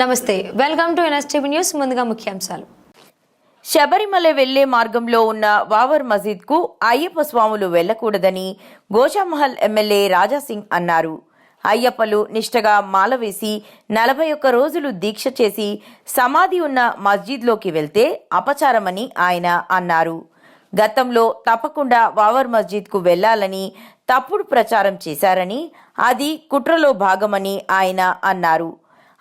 నమస్తే welcome to NSTV news ముందుగా ముఖ్యాంశాలు. శబరిమల వెళ్ళే మార్గంలో ఉన్న వావర్ మసీద్కు అయ్యప్ప స్వాములు వెళ్ళకూడదని గోషామహల్ ఎమ్మెల్యే రాజాసింగ్ అన్నారు. అయ్యప్పలు నిష్టగా మాల వేసి నలభై ఒక్క రోజులు దీక్ష చేసి సమాధి ఉన్న మస్జిద్లోకి వెళ్తే అపచారమని ఆయన అన్నారు. గతంలో తప్పకుండా వావర్ మస్జిద్కు వెళ్ళాలని తప్పుడు ప్రచారం చేశారని అది కుట్రలో భాగమని ఆయన అన్నారు.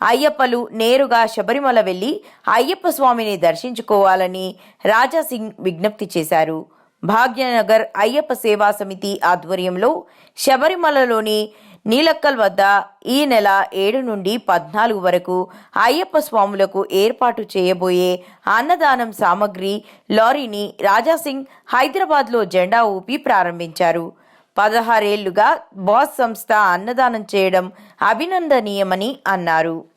అయ్యప్పలు నేరుగా శబరిమల వెళ్ళి అయ్యప్ప స్వామిని దర్శించుకోవాలని రాజాసింగ్ విజ్ఞప్తి చేశారు. భాగ్యనగర్ అయ్యప్ప సేవా సమితి ఆధ్వర్యంలో శబరిమలలోని నీలక్కల్ వద్ద ఈ నెల ఏడు నుండి పద్నాలుగు వరకు అయ్యప్ప స్వాములకు ఏర్పాటు చేయబోయే అన్నదానం సామగ్రి లారీని రాజాసింగ్ హైదరాబాద్లో జెండా ఊపి ప్రారంభించారు. పదహారేళ్ళుగా బాస్ సంస్థ అన్నదానం చేయడం అభినందనీయమని అన్నారు.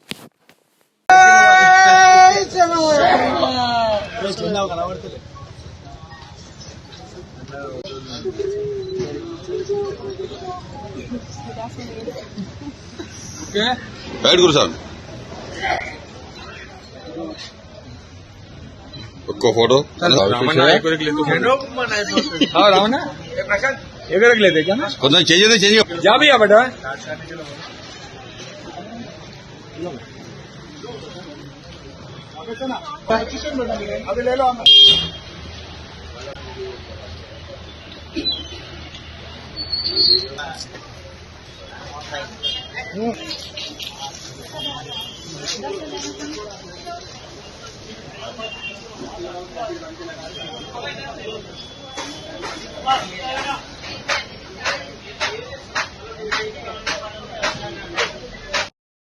రైట్ గురు సార్ ఒక్కో ఫోటो हाँ रावण एक रख लेते क्या ना కొంచెం చెయ్యదే చెయ్య जा भैया बेटा अभी ले लो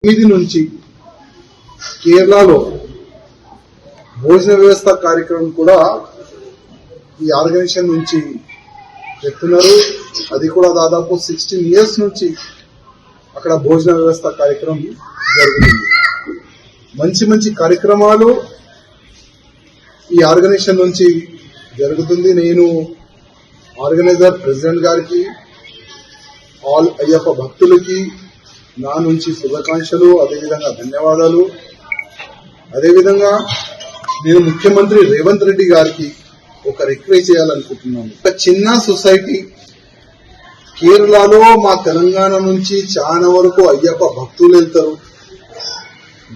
తొమ్మిది నుంచి కేరళలో భోజన వ్యవస్థ కార్యక్రమం కూడా ఈ ఆర్గనైజేషన్ నుంచి చెప్తున్నారు. అది కూడా దాదాపు సిక్స్టీన్ ఇయర్స్ నుంచి అక్కడ భోజన వ్యవస్థ కార్యక్రమం జరుగుతుంది. మంచి మంచి కార్యక్రమాలు ఈ ఆర్గనైజేషన్ నుంచి జరుగుతుంది. నేను ఆర్గనైజర్ ప్రెసిడెంట్ గారికి ఆల్ అయ్యప్ప భక్తులకి నా నుంచి శుభాకాంక్షలు అదేవిధంగా ధన్యవాదాలు. అదేవిధంగా నేను ముఖ్యమంత్రి రేవంత్ రెడ్డి గారికి ఒక రిక్వెస్ట్ చేయాలనుకుంటున్నాను. ఒక చిన్న సొసైటీ కేరళలో మా తెలంగాణ నుంచి చాలా వరకు అయ్యప్ప భక్తులు వెళ్తారు.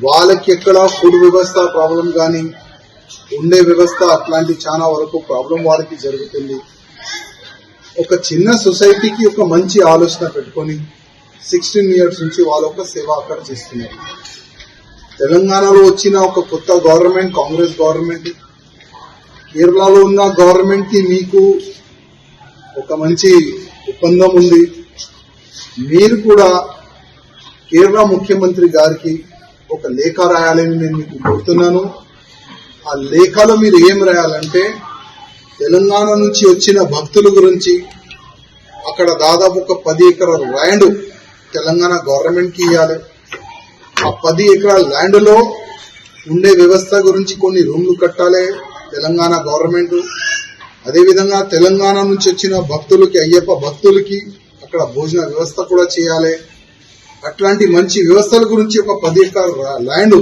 వాళ్ళకి ఎక్కడ ఫుడ్ వ్యవస్థ ప్రాబ్లం కానీ ఉండే వ్యవస్థ అట్లాంటి చాలా వరకు ప్రాబ్లం వాళ్ళకి జరుగుతుంది. ఒక చిన్న సొసైటీకి ఒక మంచి ఆలోచన పెట్టుకొని సిక్స్టీన్ ఇయర్స్ నుంచి వాళ్ళ ఒక సేవ అక్కడ చేస్తున్నారు. తెలంగాణలో వచ్చిన ఒక కొత్త గవర్నమెంట్ కాంగ్రెస్ గవర్నమెంట్ కేరళలో ఉన్న గవర్నమెంట్కి మీకు ఒక మంచి ఒప్పందం ఉంది. మీరు కూడా కేరళ ముఖ్యమంత్రి గారికి ఒక లేఖ రాయాలని నేను మీకు కోరుతున్నాను. ఆ లేఖలో మీరు ఏం రాయాలంటే తెలంగాణ నుంచి వచ్చిన భక్తుల గురించి అక్కడ దాదాపు ఒక పది ఎకరాల ల్యాండ్ తెలంగాణ గవర్నమెంట్కి ఇవ్వాలి ఆ పది ఎకరాల ల్యాండ్లో ఉండే వ్యవస్థ గురించి కొన్ని రూమ్లు కట్టాలి తెలంగాణ గవర్నమెంట్. అదేవిధంగా తెలంగాణ నుంచి వచ్చిన భక్తులకి అయ్యప్ప భక్తులకి అక్కడ భోజన వ్యవస్థ కూడా చేయాలి. అట్లాంటి మంచి వ్యవస్థల గురించి ఒక పది ఎకరాల ల్యాండ్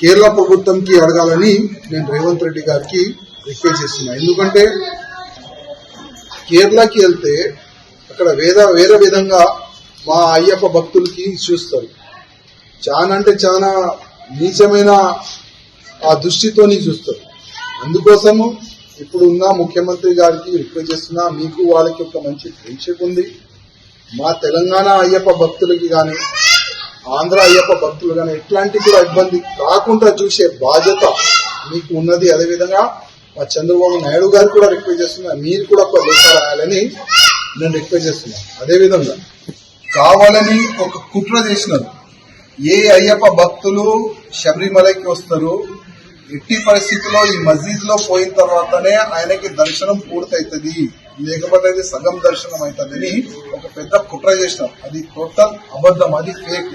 కేరళ ప్రభుత్వంకి అడగాలని నేను రేవంత్ రెడ్డి గారికి రిక్వెస్ట్ చేస్తున్నా. ఎందుకంటే కేరళకి వెళ్తే అక్కడ వేద వేరే విధంగా మా అయ్యప్ప భక్తులకి చూస్తారు చాలా అంటే చాలా నీచమైన ఆ దృష్టితోని చూస్తారు. అందుకోసము ఇప్పుడు ఉన్న ముఖ్యమంత్రి గారికి రిక్వెస్ట్ చేస్తున్నా మీకు వాళ్ళకి ఒక మంచి ఫ్రెండ్షిప్ ఉంది. మా తెలంగాణ అయ్యప్ప భక్తులకి కానీ ఆంధ్ర అయ్యప్ప భక్తులు కానీ ఎట్లాంటి కూడా ఇబ్బంది కాకుండా చూసే బాధ్యత మీకు ఉన్నది. అదేవిధంగా మా చంద్రబాబు నాయుడు గారు కూడా రిక్వెస్ట్ చేస్తున్నా మీరు కూడా ఒక లేఖ రాయాలని నేను రిక్వెస్ట్ చేస్తున్నా. అదేవిధంగా కావాలని ఒక కుట్ర చేసినారు. ఏ అయ్యప్ప భక్తులు శబరిమలకి వస్తారు? ఎట్టి పరిస్థితుల్లో ఈ మస్జిద్లో పోయిన తర్వాతనే ఆయనకి దర్శనం పూర్తవుతుంది లేకపోతే అది సగం దర్శనం అవుతుందని ఒక పెద్ద కుట్ర చేసినారు అది టోటల్ అబద్ధం అది ఫేక్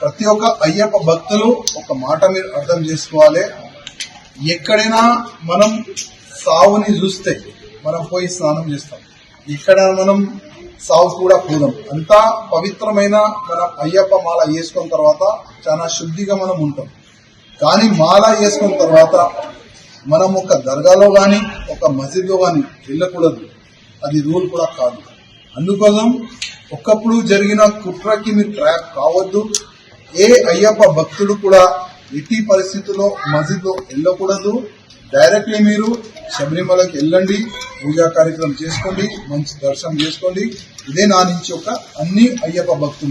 ప్రతి ఒక్క అయ్యప్ప భక్తులు ఒక మాట మీరు అర్థం చేసుకోవాలి. ఎక్కడైనా మనం సావుని చూస్తే మనం పోయి స్నానం చేస్తాం. ఇక్కడ మనం సాగు కూడా కూడం అంతా పవిత్రమైన మనం అయ్యప్ప మాల వేసుకున్న తర్వాత చాలా శుద్ధిగా మనం ఉంటాం. కానీ మాల వేసుకున్న తర్వాత మనం ఒక దర్గాలో గాని ఒక మసీద్లో గాని వెళ్ళకూడదు. అది రూల్ కూడా కాదు. అందుకోసం ఒకప్పుడు జరిగిన కుట్రకి మీరు ట్రాప్ కావద్దు. ఏ అయ్యప్ప భక్తుడు కూడా ఎట్టి పరిస్థితుల్లో మసీద్లో వెళ్ళకూడదు. డైరెక్ట్లీ మీరు శబరిమలకి వెళ్ళండి పూజా కార్యక్రమం చేసుకోండి మంచి దర్శనం చేసుకోండి. ఇదే నా నుంచి ఒక అన్ని అయ్యప్ప భక్తులు